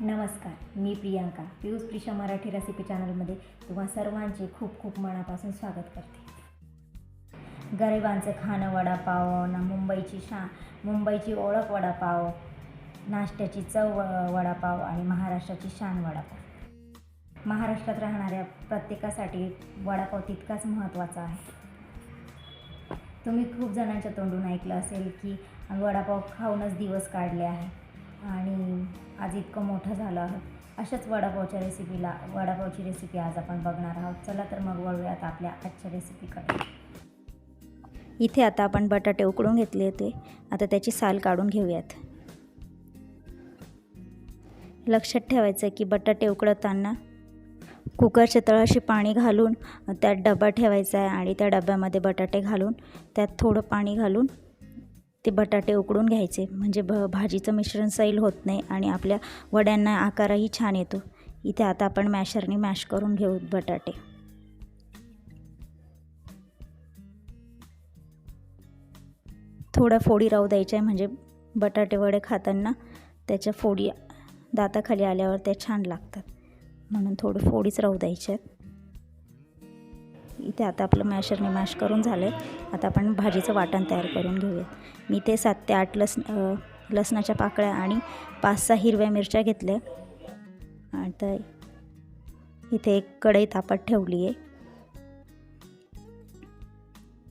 नमस्कार मी प्रियांका. पियुष प्रिशा मराठी रेसिपी चॅनलमध्ये तुम्हा सर्वांचे खूप खूप मनापासून स्वागत करते. गरिबांचं खाणं वडापाव ना मुंबईची शा मुंबईची ओळख वडापाव नाश्त्याची चव वडापाव आणि महाराष्ट्राची शान वडापाव. महाराष्ट्रात राहणाऱ्या प्रत्येकासाठी वडापाव तितकाच महत्त्वाचा आहे. तुम्ही खूप जणांच्या तोंडून ऐकलं असेल की वडापाव खाऊनच दिवस काढले आहे. आणि आज इतकं मोठं झालं आहोत अशाच वडापावच्या रेसिपीला वडापावची रेसिपी आज आपण बघणार आहोत. चला तर मग वळूयात आपल्या आजच्या रेसिपीकडे इथे आता आपण बटाटे उकडून घेतले होते. आता त्याची साल काढून घेऊयात. लक्षात ठेवायचं की बटाटे उकडताना कुकरच्या तळाशी पाणी घालून त्यात डबा ठेवायचा आहे आणि त्या डब्यामध्ये बटाटे घालून त्यात थोडं पाणी घालून ते बटाटे उकडून घ्यायचे. म्हणजे भ भाजीचं मिश्रण सैल होत नाही आणि आपल्या वड्यांना आकारही छान येतो. इथे आता आपण मॅशरने मॅश करून घेऊ बटाटे. थोड्या फोडी राहू द्यायच्या आहे. म्हणजे बटाटे वडे खाताना त्याच्या फोडी दाताखाली आल्यावर त्या छान लागतात. म्हणून थोडं फोडीच राहू द्यायच्या आहेत. इथे आता आपलं मॅशरने मॅश करून झालं आहे आता आपण भाजीचं वाटण तयार करून घेऊयात. मी ते सात ते आठ लस लसणाच्या पाकळ्या आणि पाच सहा हिरव्या मिरच्या घेतल्या. आता इथे एक कढई तापत ठेवली आहे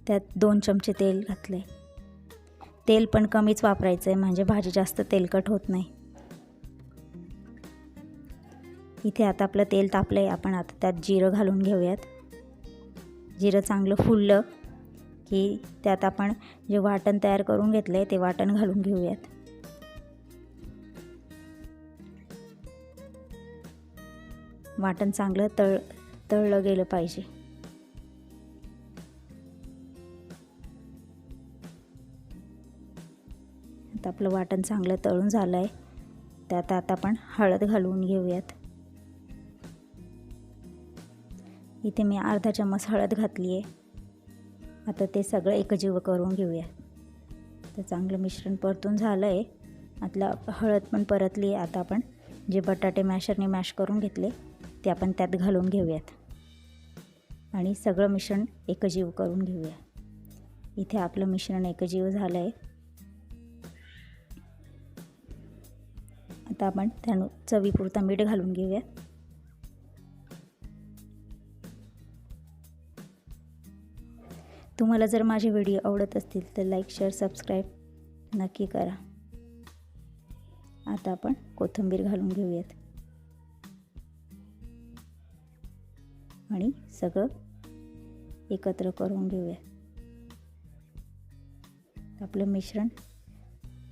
त्यात दोन चमचे तेल घातले तेल पण कमीच वापरायचं आहे म्हणजे भाजी जास्त तेलकट होत नाही. इथे आता आपलं तेल तापलं आहे आपण आता त्यात जिरं घालून घेऊयात. जिरं चांगलं फुललं की त्यात आपण जे वाटण तयार करून घेतलं आहे ते वाटण घालून घेऊयात. वाटण चांगलं तळ तळलं गेलं पाहिजे. आता आपलं वाटण चांगलं तळून झालं आहे त्यात आता आपण हळद घालून घेऊयात. इथे मी अर्धा चम्मच हळद घातली आहे आता ते सगळं एकजीव करून घेऊया. तर चांगलं मिश्रण परतून झालं आहे आतला हळद पण परतली आहे आता आपण. जे बटाटे मॅशरने मॅश करून घेतले ते आपण त्यात घालून घेऊयात. आणि सगळं मिश्रण एकजीव करून घेऊया. इथे आपलं मिश्रण एकजीव झालं आहे आता आपण त्यानु चवीपुरता मीठ घालून घेऊया. तुम्हाला जर माझे व्हिडिओ आवडत असतील तर लाईक शेअर सबस्क्राईब नक्की करा. आता आपण कोथिंबीर घालून घेऊयात. आणि सगळं एकत्र करून घेऊया आपलं मिश्रण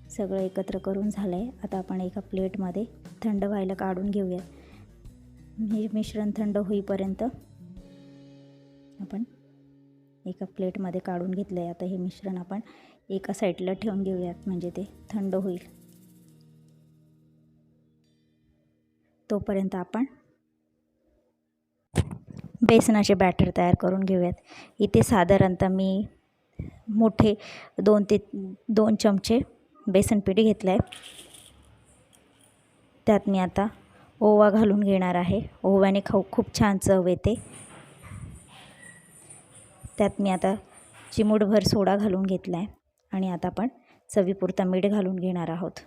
सगळं एकत्र करून झालं आहे आता आपण एका प्लेटमध्ये थंड व्हायला काढून घेऊया हे मिश्रण थंड होईपर्यंत आपण एका प्लेटमध्ये काढून घेतलं आहे आता हे मिश्रण आपण एका साईडला ठेवून घेऊयात म्हणजे ते थंड होईल. तोपर्यंत आपण बेसनाचे बॅटर तयार करून घेऊयात. इथे साधारणतः मी मोठे दोन ते दोन चमचे बेसन पीठ घेतलं आहे त्यात मी आता ओवा घालून घेणार आहे. ओव्याने खाऊ खूप छान चव येते. त्यात मी आता चिमूटभर सोडा घालून घेतला आहे आणि आता आपण चवीपुरता मीठ घालून घेणार आहोत.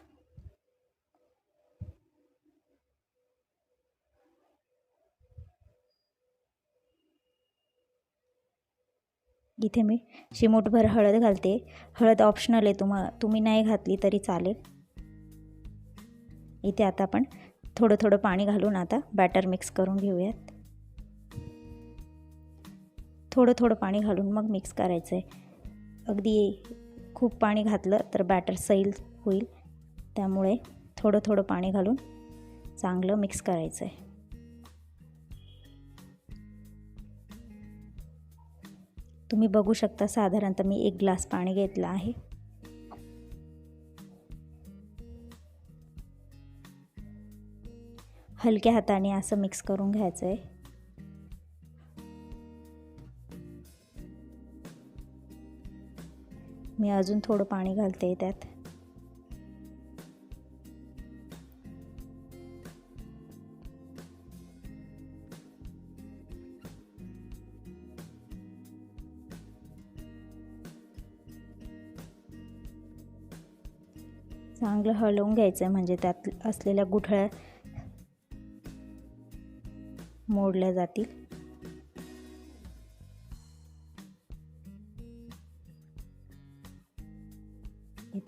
इथे मी चिमूटभर हळद घालते. हळद ऑप्शनल आहे तुम्हा तुम्ही नाही घातली तरी चालेल. इथे आता आपण थोडं थोडं पाणी घालून आता बॅटर मिक्स करून घेऊयात. थोडं थोडं पाणी घालून मग मिक्स करायचं आहे अगदी खूप पाणी घातलं तर बॅटर सैल होईल. त्यामुळे थोडं थोडं पाणी घालून चांगलं मिक्स करायचं आहे तुम्ही बघू शकता साधारणतः मी एक ग्लास पाणी घेतलं आहे. हलक्या हाताने असं मिक्स करून घ्यायचं आहे मी अजून थोडं पाणी घालते त्यात. चांगलं हलवून घ्यायचं म्हणजे त्यात असलेल्या गुठळ्या मोडल्या जातील.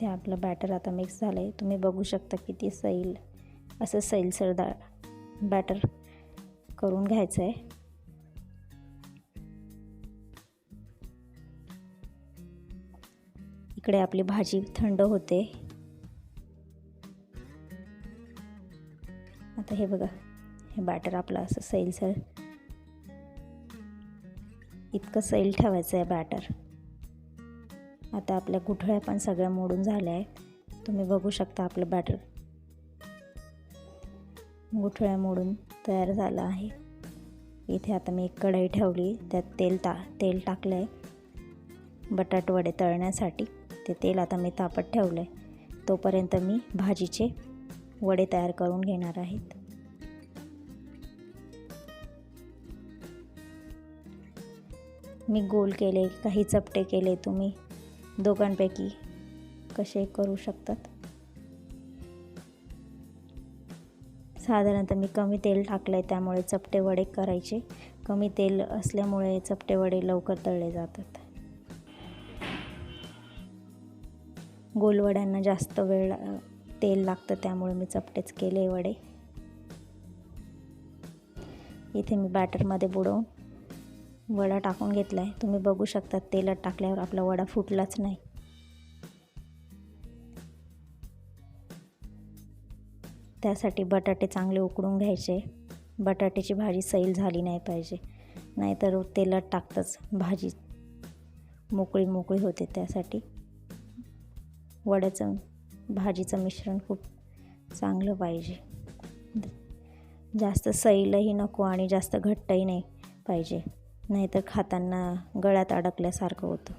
इथे आपलं बॅटर आता मिक्स झालं आहे तुम्ही बघू शकता किती सैल असं सैलसर दा बॅटर करून घ्यायचं आहे इकडे आपली भाजी थंड होते. आता हे बघा हे बॅटर आपलं असं सैलसर इतकं सैल ठेवायचं आहे बॅटर आता आपल्या गुठळ्या पण सगळ्या मोडून झाल्या आहेत. तुम्ही बघू शकता आपलं बॅटर गुठळ्या मोडून तयार झालं आहे. इथे आता मी एक कढई ठेवली त्यात तेल ता तेल टाकलं आहे बटाटवडे तळण्यासाठी ते तेल आता मी तापत ठेवलं आहे तोपर्यंत मी भाजीचे वडे तयार करून घेणार आहेत. मी गोल केले काही चपटे केले तुम्ही. दोघांपैकी कसे करू शकतात? साधारणतः मी कमी तेल टाकलं आहे त्यामुळे चपटे वडे करायचे. कमी तेल असल्यामुळे चपटे वडे लवकर तळले जातात. गोलवड्यांना जास्त वेळ तेल लागतं त्यामुळे मी चपटेच केले वडे. इथे मी बॅटरमध्ये बुडवून वडा टाकून घेतला आहे तुम्ही बघू शकता तेलात टाकल्यावर आपला वडा फुटलाच नाही. त्यासाठी बटाटे चांगले उकडून घ्यायचे. बटाट्याची भाजी सैल झाली नाही पाहिजे. नाहीतर तेलात टाकताच भाजी मोकळी मोकळी होते त्यासाठी. वड्याचं भाजीचं मिश्रण खूप चांगलं पाहिजे. जास्त सैलही नको आणि जास्त घट्टही नाही पाहिजे. नाहीतर खाताना गळ्यात अडकल्यासारखं होतं.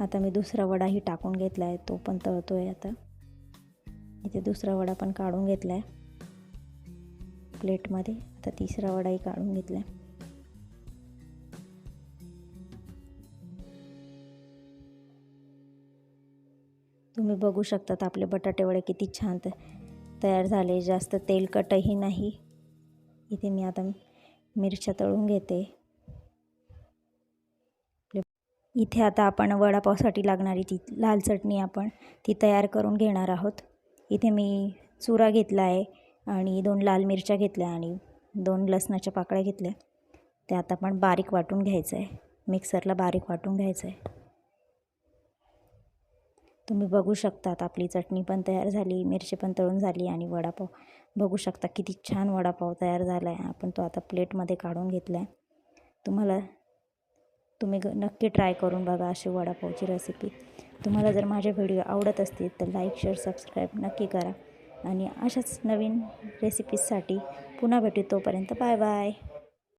आता मी दुसरा वडाही टाकून घेतला आहे तो पण तळतो आहे आता. इथे दुसरा वडा पण काढून घेतला आहे प्लेटमध्ये आता तिसरा वडाही काढून घेतला आहे तुम्ही बघू शकतात आपले बटाटेवडे किती छान तयार झाले. जास्त तेलकटही नाही. इथे मी आता मिरच्या तळून घेते. इथे आता आपण वडापावसाठी लागणारी ती लाल चटणी आपण ती तयार करून घेणार आहोत. इथे मी चुरा घेतला आहे आणि दोन लाल मिरच्या घेतल्या आणि दोन लसणाच्या पाकळ्या घेतल्या. त्या आता आपण बारीक वाटून घ्यायचं आहे मिक्सरला बारीक वाटून घ्यायचं आहे तुम्ही बघू शकतात आपली चटणी पण तयार झाली मिरची पण तळून झाली आणि वडापाव बघू शकता किती छान वडापाव तयार झाला आहे आपण तो आता प्लेटमध्ये काढून घेतला आहे तुम्हाला तुम्ही नक्की ट्राय करून बघा अशी वडापावची रेसिपी तुम्हाला जर माझे व्हिडिओ आवडत असतील तर लाईक शेअर सबस्क्राईब नक्की करा. आणि अशाच नवीन रेसिपीजसाठी पुन्हा भेटू तोपर्यंत बाय बाय